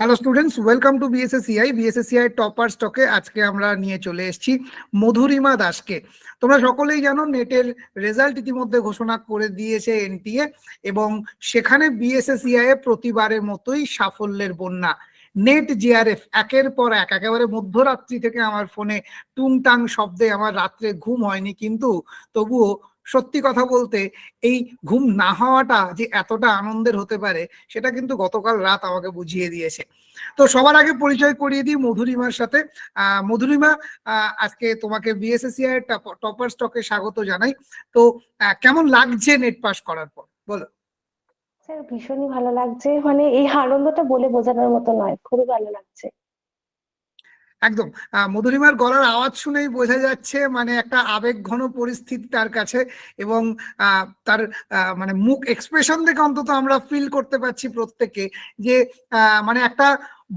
Hello students welcome to BSACI BSACI topper স্টকে আজকে আমরা নিয়ে চলে এসেছি মধুরিমা দাসকে। তোমরা সকলেই জানো নেটের রেজাল্ট ইতিমধ্যে ঘোষণা করে দিয়েছে এনটিএ এবং সেখানে বিএসএসিআই এ প্রতিবারের মতোই সাফল্যের বন্যা। নেট জিআরএফ একের পর এক, একেবারে মধ্যরাত্রি থেকে আমার ফোনে টুংটাং শব্দে আমার রাত্রে ঘুম হয়নি কিন্তু তবুও সত্যি কথা বলতে এই ঘুম না হওয়াটা যে এতটা আনন্দের হতে পারে, সেটা কিন্তু গতকাল রাত আমাকে বুঝিয়ে দিয়েছে। তো সবার আগে পরিচয় করিয়ে দিই মধুরিমার সাথে। মধুরিমা আজকে তোমাকে বিএসএসিআই টপার স্টকে স্বাগত জানাই। তো কেমন লাগছে নেট পাস করার পর? বলো। ভীষণই ভালো লাগছে। মানে এই আনন্দটা বলে বোঝানোর মতো নয়, খুবই ভালো লাগছে। একদম। মধুরিমার গলার আওয়াজ শুনেই বোঝা যাচ্ছে মানে একটা আবেগ ঘন পরিস্থিতি তার কাছে এবং তার মানে মুখ এক্সপ্রেশন থেকে অন্তত আমরা ফিল করতে পারছি প্রত্যেকে যে মানে একটা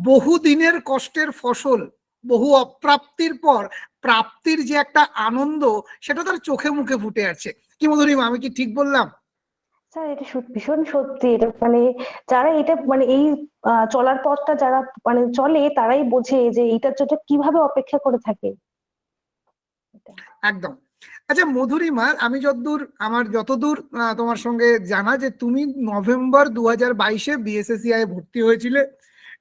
বহু দিনের কষ্টের ফসল, বহু অপ্রাপ্তির পর প্রাপ্তির যে একটা আনন্দ সেটা তার চোখে মুখে ফুটে আছে কি মধুরিমা, আমি কি ঠিক বললাম? স্যার, এটা ভীষণ সত্যি। এটা মানে যারা এটা মানে এই চলার পথটা যারা মানে চলে, তারাই বোঝে যে এইটার জন্য কীভাবে অপেক্ষা করে থাকে। একদম। আচ্ছা মধুরিমা আমি যতদূর, আমার যতদূর তোমার সঙ্গে জানা যে তুমি নভেম্বর দু হাজার বাইশে বিএসএসিআই ভর্তি হয়েছিলে।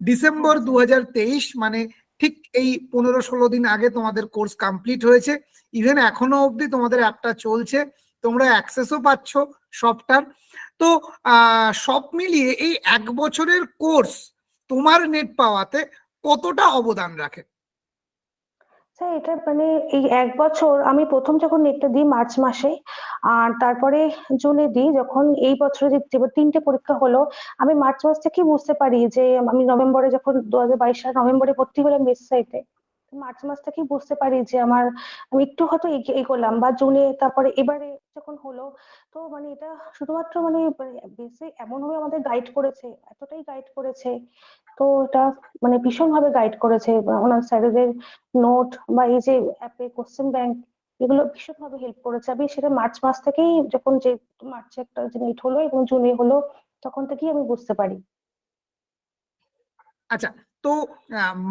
ডিসেম্বর দু তেইশ মানে ঠিক এই পনেরো ষোলো দিন আগে তোমাদের কোর্স কমপ্লিট হয়েছে। ইভেন এখনও অবধি তোমাদের অ্যাপটা চলছে। তোমরা অ্যাক্সেসও পাচ্ছ সবটার। তো সব মিলিয়ে এই এক বছরের কোর্স তোমার নেট পাওয়াতে কতটা অবদান রাখে? স্যার, এটা মানে এই এক বছর আমি প্রথম যখন নেটটা দিই মার্চ মাসে, আর তারপরে জুনে দিই, যখন এই বছরে তিনটে পরীক্ষা হলো, আমি মার্চ মাস থেকেই বুঝতে পারি যে, আমি নভেম্বরে যখন দু সাল নভেম্বরে ভর্তি হলাম ওয়েবসাইটে মার্চ মাস থেকেই বুঝতে পারি যে আমার, আমি একটু হয়তো এগোলাম বা জুনে তারপরে এবারে যখন হলো তো মানে এটা শুধুমাত্র মানে বেসে এমন ভাবে আমাদের গাইড করেছে এতটাই গাইড করেছে তো এটা মানে ভীষণ ভাবে গাইড করেছে ওনার স্যারেদের নোট বা এই যে অ্যাপে কোশ্চেন ব্যাংক এগুলো ভীষণ ভাবে হেল্প করেছে। আমি সেটা মার্চ মাস থেকেই যখন যে মার্চে একটা যে নিট হলো এবং জুনে হলো তখন থেকেই আমি বুঝতে পারি। আচ্ছা তো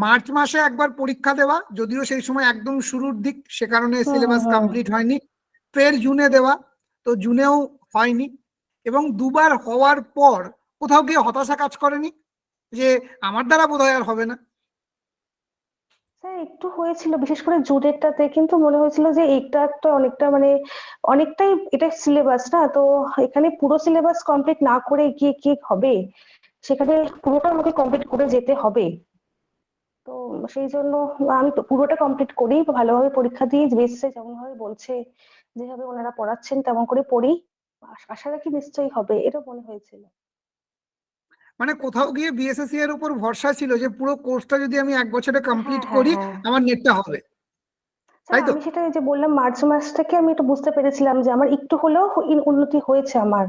মার্চ মাসে একবার পরীক্ষা দেওয়া যদিও সেই সময় একদম শুরুর দিক সে কারণে সিলেবাস কমপ্লিট হয়নি। ফের জুনে দেওয়া, তো জুনেও হয়নি। এবং দুবার হওয়ার পর কোথাও গিয়ে হতাশা কাজ করেনি যে আমার দ্বারা বোধহয় আর হবে না। স্যার, একটু হয়েছিল, বিশেষ করে জুনেরটাতে কিন্তু মনে হয়েছিল যে এইটা একটা অনেকটা মানে অনেকটাই এটা সিলেবাস না, তো এখানে পুরো সিলেবাস কমপ্লিট না করে গিয়ে কি হবে? সেখানে পুরোটা আমাকে কমপ্লিট করে যেতে হবে। তো সেই জন্য আমি পুরোটা কমপ্লিট করি ভালোভাবে পরীক্ষা দিয়ে বেসে যেমন ভাবে বলছে যেভাবে ওনারা পড়াচ্ছেন তেমন করে পড়ি। আশা রাখি নিশ্চয়ই হবে এটা মনে হয়েছিল। মানে কোথাও গিয়ে বিএসএসসি এর উপর ভরসা ছিল যে পুরো কোর্সটা যদি আমি এক বছরে কমপ্লিট হ্যাঁ, করি হ্যাঁ। আমার নেটটা হবে। তাই তো? আমি সেটা যে বললাম মার্চ মাস থেকে আমি একটু বুঝতে পেরেছিলাম যে আমার একটু হলেও উন্নতি হয়েছে আমার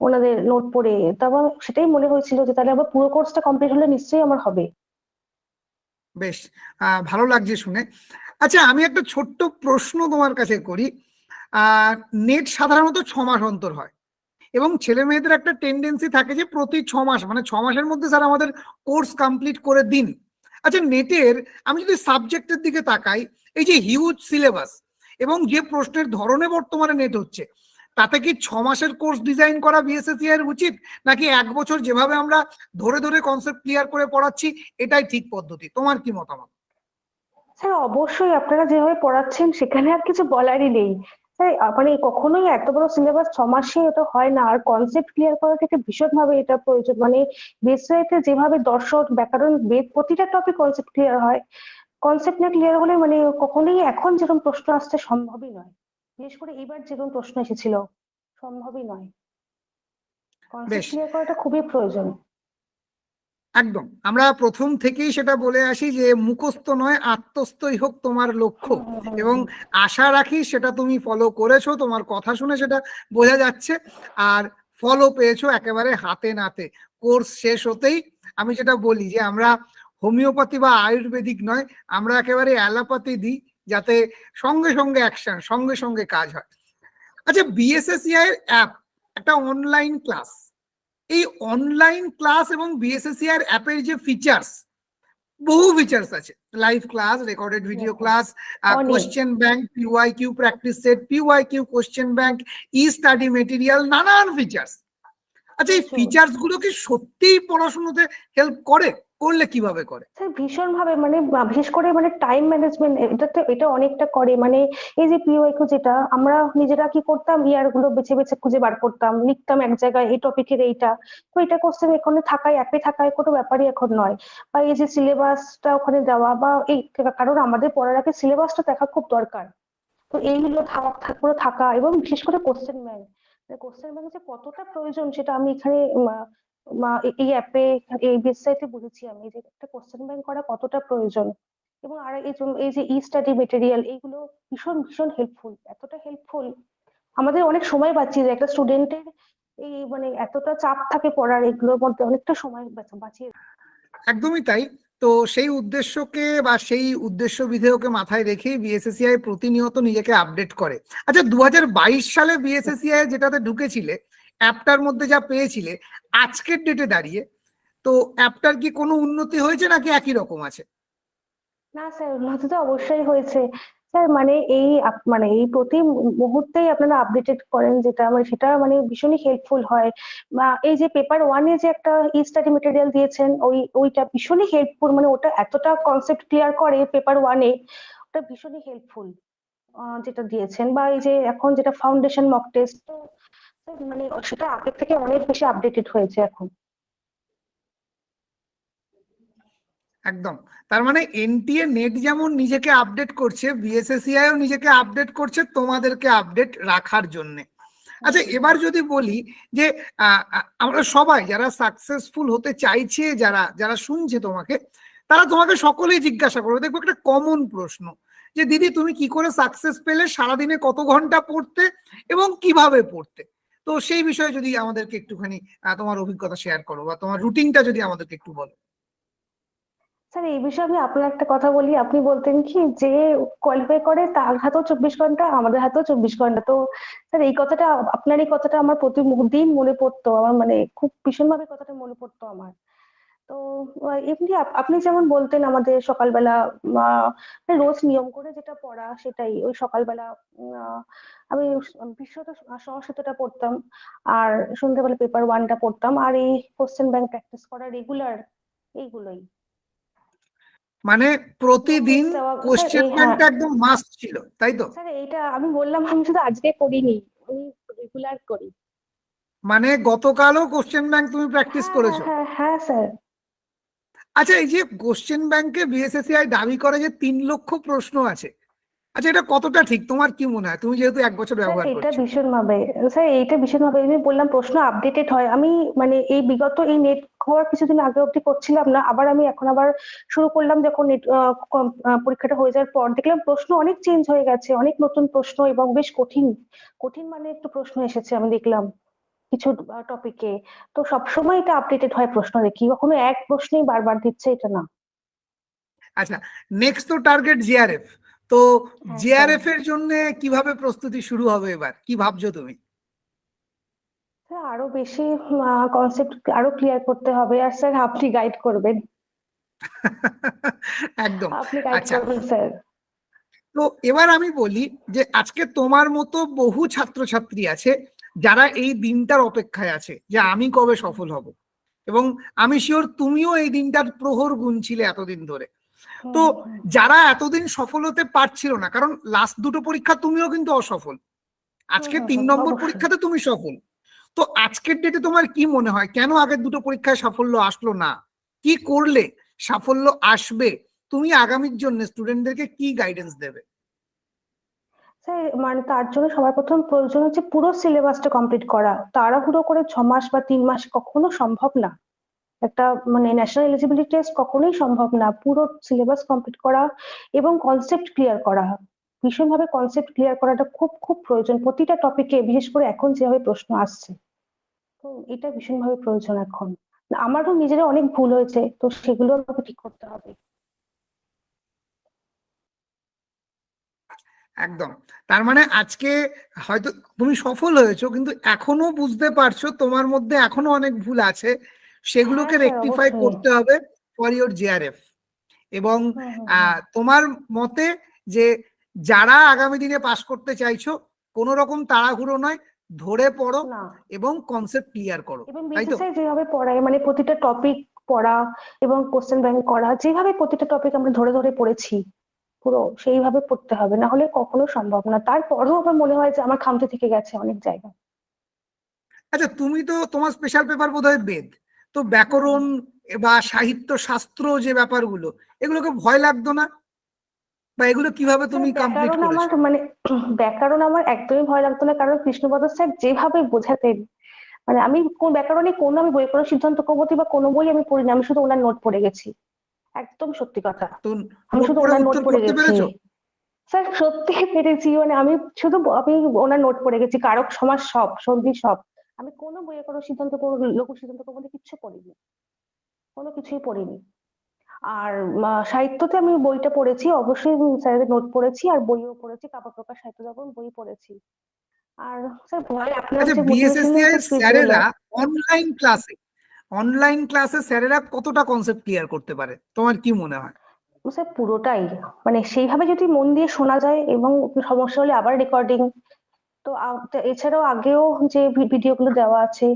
ওনাদের নোট পড়ে। তারপর সেটাই মনে হয়েছিল যে তাহলে আবার পুরো কোর্সটা কমপ্লিট হলে নিশ্চয়ই আমার হবে। বেশ ভালো লাগছে শুনে। আচ্ছা আমি একটা ছোট্ট প্রশ্ন তোমার কাছে করি। নেট সাধারণত ছ মাস অন্তর হয়। এবং ছেলে মেয়েদের একটা টেন্ডেন্সি থাকে যে প্রতি ছ মাস মানে ছ মাসের মধ্যে স্যার আমাদের কোর্স কমপ্লিট করে দিন। আচ্ছা নেটের আমি যদি সাবজেক্টের দিকে তাকাই, এই যে হিউজ সিলেবাস এবং যে প্রশ্নের ধরনে বর্তমানে নেট হচ্ছে, তাতে কি ছ মাসের কোর্স ডিজাইন করা বিএসএসসি এর উচিত? নাকি এক বছর যেভাবে আমরা ধরে ধরে কনসেপ্ট ক্লিয়ার করে পড়াচ্ছি, এটাই ঠিক পদ্ধতি? তোমার কি মতামত? স্যার অবশ্যই আপনারা যেভাবে পড়াচ্ছেন, সেখানে আর কিছু বলারই নেই। স্যার মানে কখনোই এত বড় সিলেবাস ছ মাসে এটা হয় না। আর কনসেপ্ট ক্লিয়ার করা থেকে ভীষণ ভাবে এটা প্রয়োজন। মানে বেসরাইতে যেভাবে দর্শন ব্যাকরণ বেদ প্রতিটা টপিক কনসেপ্ট ক্লিয়ার হয়। কনসেপ্ট না ক্লিয়ার হলে মানে কখনোই এখন যেরকম প্রশ্ন আসতে সম্ভবই নয়। বিশেষ করে এবার যেরকম প্রশ্ন এসেছিল সম্ভবই নয়। কনসেপ্ট ক্লিয়ার করাটা খুবই প্রয়োজন। একদম। আমরা প্রথম থেকেই সেটা বলে আসি যে মুখস্থ নয় আত্মস্থই হোক তোমার লক্ষ্য। এবং আশা রাখি সেটা তুমি ফলো করেছ তোমার কথা শুনে সেটা বোঝা যাচ্ছে। আর ফলো পেয়েছ একেবারে হাতে নাতে। কোর্স শেষ হতেই আমি যেটা বলি যে আমরা হোমিওপ্যাথি বা আয়ুর্বেদিক নয় আমরা একেবারে অ্যালোপ্যাথি দিই যাতে সঙ্গে সঙ্গে অ্যাকশন সঙ্গে সঙ্গে কাজ হয়। আচ্ছা বিএসএসিআই এর অ্যাপ একটা অনলাইন ক্লাস এই অনলাইন ক্লাস এবং বিএসএসসিআর অ্যাপের যে ফিচার্স বহু ফিচার্স আছে। Live class recorded video class. Question bank PY Q practice set PY Q question bank e study material নানান ফিচার্স আচ্ছা এই ফিচার্সগুলো কি সত্যিই পড়াশোনাতে হেল্প করে? করলে কীভাবে করে? স্যার ভীষণ ভাবে মানে বিশেষ করে মানে টাইম ম্যানেজমেন্ট এটা তো এটা অনেকটা করে। মানে এই যে পিওয়াইকিউ যেটা আমরা নিজেরা কি করতাম? ইয়ারগুলো বেছে বেছে খুঁজে বার করতাম। লিখতাম এক জায়গায় এই টপিকের এইটা। তো এটা কোশ্চেন এখানে থাকায় অ্যাপে থাকায় কোনো ব্যাপারই এখন নয়। বা এই যে সিলেবাসটা ওখানে দেওয়া বা এই কারণ আমাদের পড়ার আগে সিলেবাসটা দেখা খুব দরকার। তো এইগুলো থাকা এবং বিশেষ করে কোশ্চেন ব্যাংক কোশ্চেন ব্যাংক যে কতটা প্রয়োজন সেটা আমি এখানে এই অ্যাপে এই ওয়েবসাইটে বুঝেছি আমি যে একটা কোশ্চেন ব্যাংক করা কতটা প্রয়োজন এবং আর এই যে- এই যে ই স্টাডি মেটেরিয়াল এইগুলো ভীষণ ভীষণ হেল্পফুল এতটা হেল্পফুল আমাদের অনেক সময় বাঁচিয়ে দেয় একটা স্টুডেন্টের এই মানে এতটা চাপ থাকে পড়ার, এগুলোর মধ্যে অনেকটা সময় বাঁচিয়ে। একদমই তাই তো সেই উদ্দেশ্যকে বা সেই উদ্দেশ্য বিধেয়কে মাথায় রেখে বিএসএসিআই প্রতিনিয়ত নিজেকে আপডেট করে। আচ্ছা দু হাজার বাইশ সালে বিএসএসিআই যেটাতে ঢুকেছিলে, অ্যাপটার মধ্যে যা পেয়েছিলে, আজকের ডেটে দাঁড়িয়ে, তো অ্যাপটার কি কোনো উন্নতি হয়েছে নাকি একই রকম আছে? না স্যার, উন্নতি তো অবশ্যই হয়েছে। স্যার মানে এই মানে এই প্রতি মুহূর্তেই আপনারা আপডেটেড করেন যেটা মানে সেটা মানে ভীষণই হেল্পফুল হয়। এই যে পেপার ওয়ানে যে একটা ই স্টাডি মেটেরিয়াল দিয়েছেন, ওই, ওইটা ভীষণই হেল্পফুল মানে ওটা এতটা কনসেপ্ট ক্লিয়ার করে পেপার ওয়ানে ওটা ভীষণই হেল্পফুল যেটা দিয়েছেন। বা এই যে এখন যেটা ফাউন্ডেশন মক টেস্ট মানে সেটা আগের থেকে অনেক বেশি আপডেটেড হয়েছে এখন। একদম। তার মানে এনটিএ নেট যেমন নিজেকে আপডেট করছে বিএসএসসিআইও নিজেকে আপডেট করছে তোমাদেরকে আপডেট রাখার জন্য। আচ্ছা এবার যদি বলি যে আমরা সবাই যারা সাকসেসফুল হতে চাইছে যারা যারা শুনছে তোমাকে তারা তোমাকে সকলেই জিজ্ঞাসা করবে। দেখব একটা কমন প্রশ্ন যে দিদি তুমি কি করে সাকসেস পেলে সারাদিনে কত ঘণ্টা পড়তে এবং কীভাবে পড়তে? তো সেই বিষয়ে যদি আমাদেরকে একটুখানি তোমার অভিজ্ঞতা শেয়ার করো বা তোমার রুটিনটা যদি আমাদেরকে একটু বলো। স্যার এই বিষয়ে আমি আপনার একটা কথা বলি। আপনি বলতেন কি যে কোয়ালিফাই করে তার হাতেও চব্বিশ ঘণ্টা আমাদের হাতেও চব্বিশ ঘণ্টা। তো স্যার এই কথাটা আপনার এই কথাটা আমার প্রতি দিন মনে পড়তো। আমার মানে খুব ভীষণভাবে কথাটা মনে পড়তো আমার। তো এমনি আপনি যেমন বলতেন আমাদের সকালবেলা আহ, রোজ নিয়ম করে যেটা পড়া সেটাই। ওই সকালবেলা আমি বিশ্বত সংস্কৃতটা পড়তাম। আর সন্ধ্যাবেলা পেপার ওয়ানটা পড়তাম। আর এই কোশ্চেন ব্যাংক প্র্যাকটিস করা রেগুলার এইগুলোই। মানে প্রতিদিন কোশ্চেন এই হ্যাঁ। ব্যাংকটা একদম মাস্ট ছিল তাই তো? স্যার এইটা আমি বললাম আমি শুধু আজকে করিনি আমি রেগুলার করি। মানে গতকালও কোশ্চেন ব্যাংক তুমি প্র্যাকটিস করেছ? হ্যাঁ হ্যাঁ স্যার। আচ্ছা এই যে কোশ্চেন ব্যাংকে বিএসএসসিআই দাবি করে যে তিন লক্ষ প্রশ্ন আছে আচ্ছা এটা কতটা ঠিক? তোমার কি মনে হয়? তুমি যেহেতু এক বছর ব্যবহার এটা করছ। ভীষণ ভাবে স্যার এইটা ভীষণ ভাবে আমি বললাম প্রশ্ন আপডেটেড হয়। আমি মানে এই বিগত এই নেট হওয়ার কিছুদিন আগে অবধি করছিলাম না আবার আমি এখন আবার শুরু করলাম যখন নেট পরীক্ষাটা হয়ে যাওয়ার পর। দেখলাম প্রশ্ন অনেক চেঞ্জ হয়ে গেছে অনেক নতুন প্রশ্ন এবং বেশ কঠিন কঠিন মানে একটু প্রশ্ন এসেছে আমি দেখলাম কিছু টপিকে তো সবসময় এটা আপডেটেড হয় প্রশ্ন দেখি কখনো এক প্রশ্নেই বারবার দিচ্ছে এটা না। আচ্ছা নেক্সট তো টার্গেট জিআরএফ তো জিআরএফ এর জন্য কীভাবে প্রস্তুতি শুরু হবে এবার? কি ভাবছ তুমি? স্যার আরও বেশি কনসেপ্ট আরও ক্লিয়ার করতে হবে। আর স্যার আপনি গাইড করবেন। একদম। আপনি গাইড আচ্ছা। করবেন স্যার। তো এবার আমি বলি যে আজকে তোমার মতো বহু ছাত্রছাত্রী আছে যারা এই দিনটার অপেক্ষায় আছে যে আমি কবে সফল হব? এবং আমি শিওর তুমিও এই দিনটার প্রহর গুনছিলে এতদিন ধরে। তো যারা এতদিন সফল হতে পারছিল না কারণ লাস্ট দুটো পরীক্ষা তুমিও কিন্তু অসফল। আজকে তিন নম্বর পরীক্ষাতে তুমি সফল। তো আজকের ডেটে তোমার কি মনে হয়? কেন আগের দুটো পরীক্ষায় সাফল্য আসলো না? কি করলে সাফল্য আসবে? তুমি আগামীর জন্য স্টুডেন্টদেরকে কি গাইডেন্স দেবে? স্যার মানে তার জন্য সবার প্রথম প্রয়োজন হচ্ছে পুরো সিলেবাসটা কমপ্লিট করা। তাড়াহুড়ো করে ছ মাস বা তিন মাস কখনো সম্ভব না। একটা মানে ন্যাশনাল এলিজিবিলিটি টেস্ট কখনোই সম্ভব না। পুরো সিলেবাস কমপ্লিট করা এবং কনসেপ্ট ক্লিয়ার করা। ভীষণভাবে কনসেপ্ট ক্লিয়ার করাটা খুব খুব প্রয়োজন। প্রতিটা টপিকে বিশেষ করে এখন যেভাবে প্রশ্ন আসছে তো এটা ভীষণভাবে প্রয়োজন এখন। আমারও নিজেরও অনেক ভুল হয়েছে, তো সেগুলো আমাকে ঠিক করতে হবে। একদম। তার মানে আজকে হয়তো তুমি সফল হয়েছো, কিন্তু এখনও বুঝতে পারছ তোমার মধ্যে এখনও অনেক ভুল আছে। সেগুলোকে হ্যাঁ, রেকটিফাই করতে হবে ফর ইওর জিআরএফ এবং। আহ, তোমার মতে যে যারা আগামী দিনে পাস করতে চাইছো কোনো রকম তাড়াহুড়ো নয় ধরে পড়ো এবং কনসেপ্ট ক্লিয়ার করো তাই তো? যেভাবে পড়ায় মানে প্রতিটা টপিক পড়া এবং কোশ্চেন ব্যাংক করা যেভাবে প্রতিটা টপিক আমরা ধরে ধরে পড়েছি পুরো সেইভাবে পড়তে হবে না হলে কখনো সম্ভব না। তারপরেও আমার মনে হয় যে আমার খামতি থেকে গেছে অনেক জায়গা আচ্ছা তুমি তো তোমার স্পেশাল পেপার বোধহয় বেদ। তো ব্যাকরণ বা সাহিত্য শাস্ত্র যে ব্যাপারগুলো এগুলোকে ভয় লাগতো না? বা এগুলো কীভাবে তুমি কমপ্লিট করেছ? মানে ব্যাকরণ আমার একদমই ভয় লাগতো না কারণ কৃষ্ণপদ স্যার যেভাবে বোঝাতেন মানে আমি কোন ব্যাকরণে কোনো আমি বই কোনো সিদ্ধান্ত কবতী বা কোনো বই আমি পড়িনি আমি শুধু ওনার নোট পড়ে গেছি। একদম সত্যি কথা। আমি শুধু ওনার নোট পড়ে গেছি। স্যার সত্যি পেরেছি মানে আমি শুধু আমি ওনার নোট পড়ে গেছি কারক সমাজ সব সন্ধি সব। আমি কোনো বইয়ে কোনো সিদ্ধান্ত লঘু সিদ্ধান্ত বলে কিচ্ছু পড়িনি। কোনো কিছুই পড়িনি। আর সাহিত্যতে আমি বইটা পড়েছি অবশ্যই স্যারের নোট পড়েছি আর বইও পড়েছি কাব্য প্রকাশ সাহিত্য যখন বই পড়েছি। আর স্যার ভয় আপনার আচ্ছা স্যারেরা অনলাইন ক্লাসে অনলাইন ক্লাসে স্যারেরা কতটা কনসেপ্ট ক্লিয়ার করতে পারে? তোমার কি মনে হয়? স্যার পুরোটাই। মানে সেইভাবে যদি মন দিয়ে শোনা যায় এবং সমস্যা হলে আবার রেকর্ডিং তো এছাড়াও আগেও যে ভিডিওগুলো দেওয়া আছে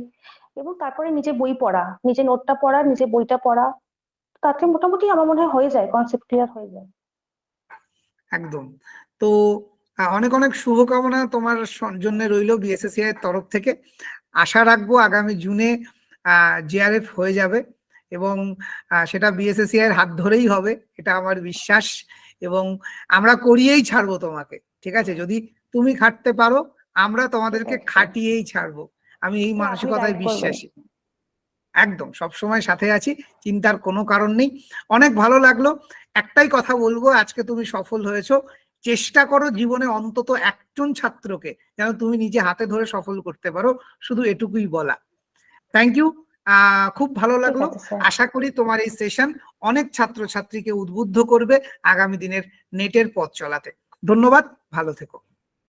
এবং তারপরে নিজে বই পড়া নিজে নোটটা পড়া নিজে বইটা পড়া, তাতে মোটামুটি আমার মনে হয় হয়ে যায় কনসেপ্ট ক্লিয়ার হয়ে যায়। একদম। তো অনেক অনেক শুভকামনা তোমার জন্য রইল বিএসএসসিআই এর তরফ থেকে। আশা রাখব আগামী জুনে জিআরএফ হয়ে যাবে এবং সেটা বিএসএসসিআই এর হাত ধরেই হবে, এটা আমার বিশ্বাস এবং আমরা করিয়েই ছাড়বো তোমাকে, ঠিক আছে? যদি তুমি খাটতে পারো আমরা তোমাদেরকে খাটিয়েই ছাড়বো। আমি এই মানসিকতায় বিশ্বাসী। একদম সবসময় সাথে আছি চিন্তার কোনো কারণ নেই। অনেক ভালো লাগল। একটাই কথা বলব আজকে তুমি সফল হয়েছো। চেষ্টা করো জীবনে অন্তত একজন ছাত্রকে যেন তুমি নিজে হাতে ধরে সফল করতে পারো শুধু এটুকুই বলা। থ্যাংক ইউ আহ খুব ভালো লাগল। আশা করি তোমার এই সেশন অনেক ছাত্রছাত্রীকে উদ্বুদ্ধ করবে আগামী দিনের নেটের পথ চলাতে। ধন্যবাদ ভালো থেকো।